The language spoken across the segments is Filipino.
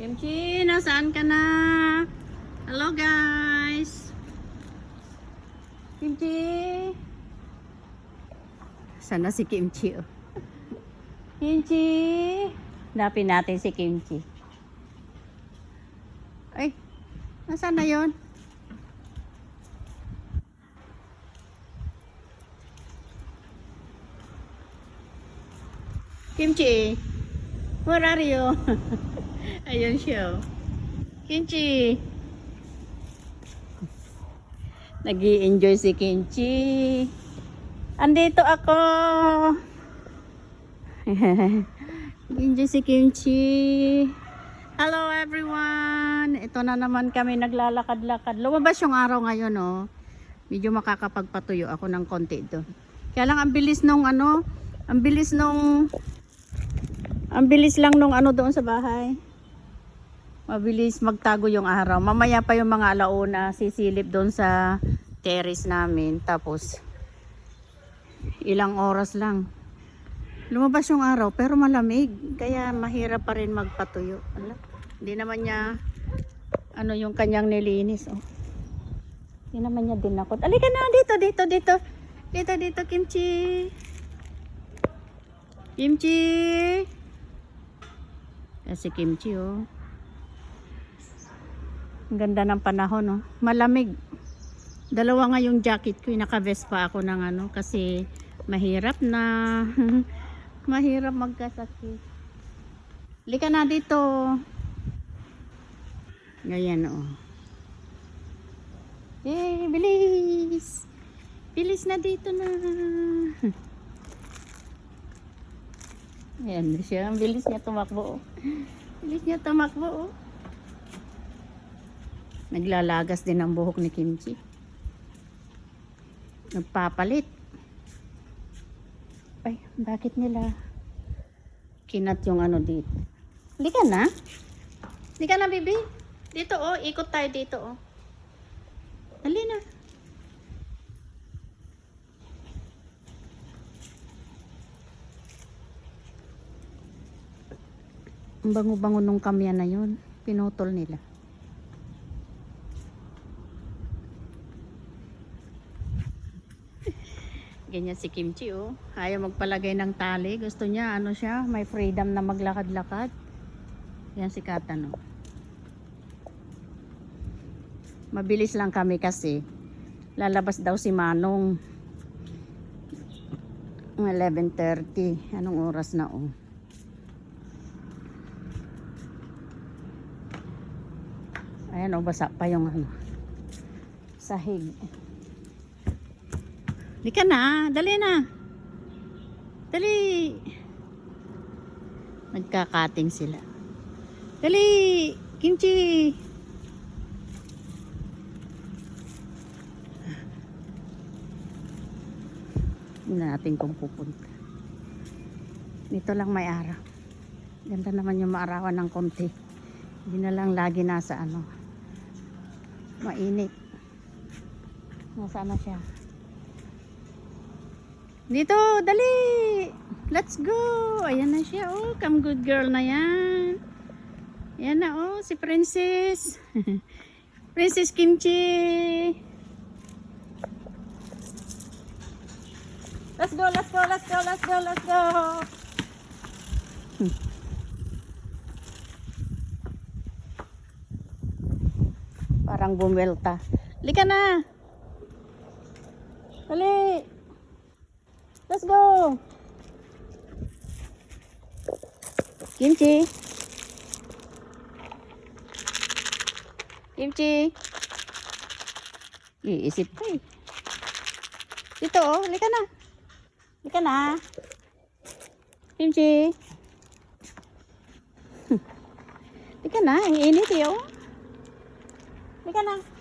Kimchi, nasaan ka na? Hello guys. Kimchi. Sana si Kimchi oh. Kimchi. Napin natin si Kimchi. Ay, nasaan na yon? Kimchi, where are you? Ayun siya. oh. Kimchi. nag enjoy si Kimchi. Andito ako. enjoy si Kimchi. Hello everyone. Ito na naman kami naglalakad-lakad. Lumabas yung araw ngayon oh. Medyo makakapagpatuyo ako ng konti doon. Kaya lang ang bilis nung ano, ang bilis nung ang bilis lang nung ano doon sa bahay. Mabilis magtago yung araw. Mamaya pa yung mga alauna sisilip doon sa terrace namin. Tapos ilang oras lang. Lumabas yung araw pero malamig. Kaya mahirap pa rin magpatuyo. Ala, hindi naman niya ano yung kanyang nilinis. Oh. Hindi naman niya dinakot. Alika na dito, dito, dito. Dito, dito, kimchi. Kimchi. Kasi kimchi oh. Ang ganda ng panahon oh. Malamig. Dalawa nga yung jacket ko. Naka-vest pa ako ng ano kasi mahirap na. mahirap magkasakit. Lika na dito. Ganyan oh. Eh, bilis. Bilis na dito na. Ayan siya. Ang bilis niya tumakbo. oh. Bilis niya tumakbo. Oh. Naglalagas din ang buhok ni Kimchi. Nagpapalit. Ay, bakit nila kinat yung ano dito? Hindi ka na? Hindi ka na, baby? Dito, oh. Ikot tayo dito, oh. Dali na. Ang bango-bango nung kamyan na yun. Pinutol nila. Ganyan si Kimchi oh. Ayaw magpalagay ng tali. Gusto niya ano siya, may freedom na maglakad-lakad. Yan si Katan. Mabilis lang kami kasi lalabas daw si Manong 11.30 anong oras na oh ayan oh basa pa yung ano sahig di ka na dali na dali nagkakating sila dali kimchi Hindi natin kung pupunta. Dito lang may araw. Ganda naman yung maarawan ng konti. Hindi na lang lagi nasa ano. Mainit. Nasaan na siya? Dito, dali! Let's go! Ayan na siya. Oh, come good girl na yan. Ayan na oh, si Princess. Princess Kimchi. Let's go, let's go, let's go, let's go, let's go. Hmm. Parang bumwelta. Lika na. Dali. Let's go. Kimchi. Kimchi. Iisip pa eh. Dito oh, lika na. Lika na. Kimchi. Lika na, ang init eh, oh. Lika na.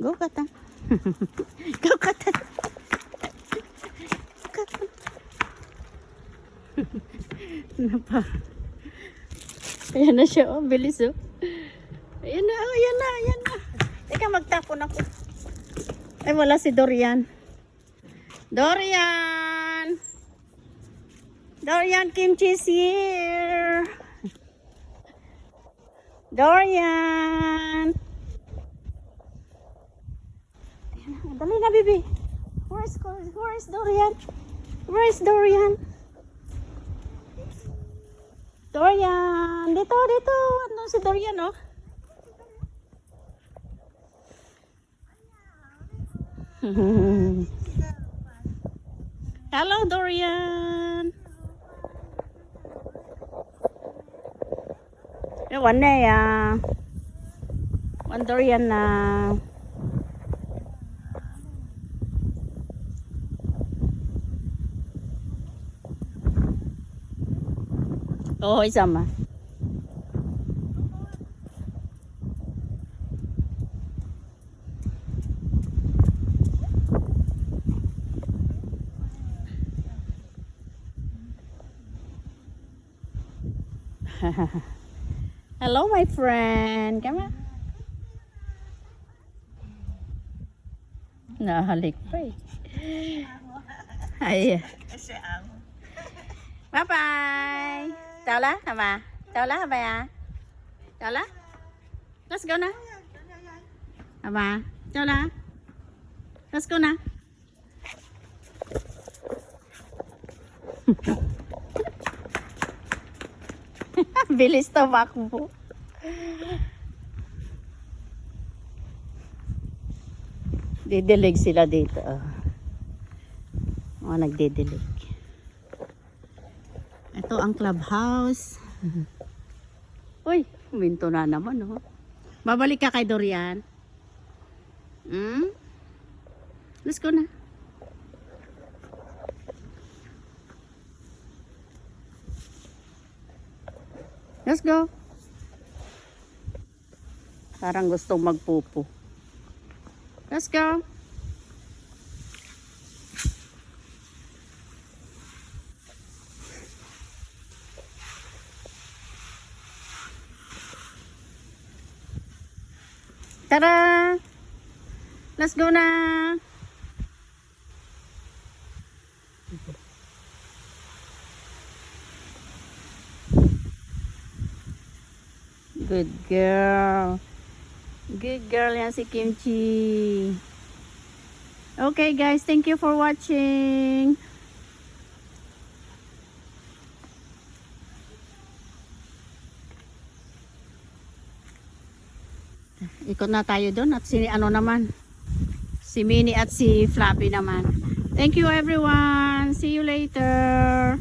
Go, Katan. Go, Katan. Katan. Napa. Ayan na siya, oh. Bilis, oh. Ayan na, oh, ayan na, ayan na. Teka, magtapon ako. Ay, wala si Dorian. Dorian! Dorian Kimchi's here. Dorian. Ayan na, Dali na, baby. Where's, where's Dorian? Where's Dorian? Dorian. Dito, dito. Ano si Dorian, oh? Hello, Dorian. Ewan na ya. Wan Dorian na. Oo, isama. Hello, my friend. Come on. Nahalik pa eh. Ay. Bye-bye. Tala, haba. Tala, haba ya. Tala. Let's go na. Haba. Tala. Let's go na. Bilis tumakbo. Didilig sila dito. Oh. Nagdidilig. Ito ang clubhouse. Uy, minto na naman. Oh. Babalik ka kay Dorian. Hmm? Let's go na. Let's go. Parang gustong magpupo. Let's go. Tara! Let's go na! Good girl. Good girl yan si Kimchi. Okay guys, thank you for watching. Ikot na tayo doon at si ano naman. Si Minnie at si Flappy naman. Thank you everyone. See you later.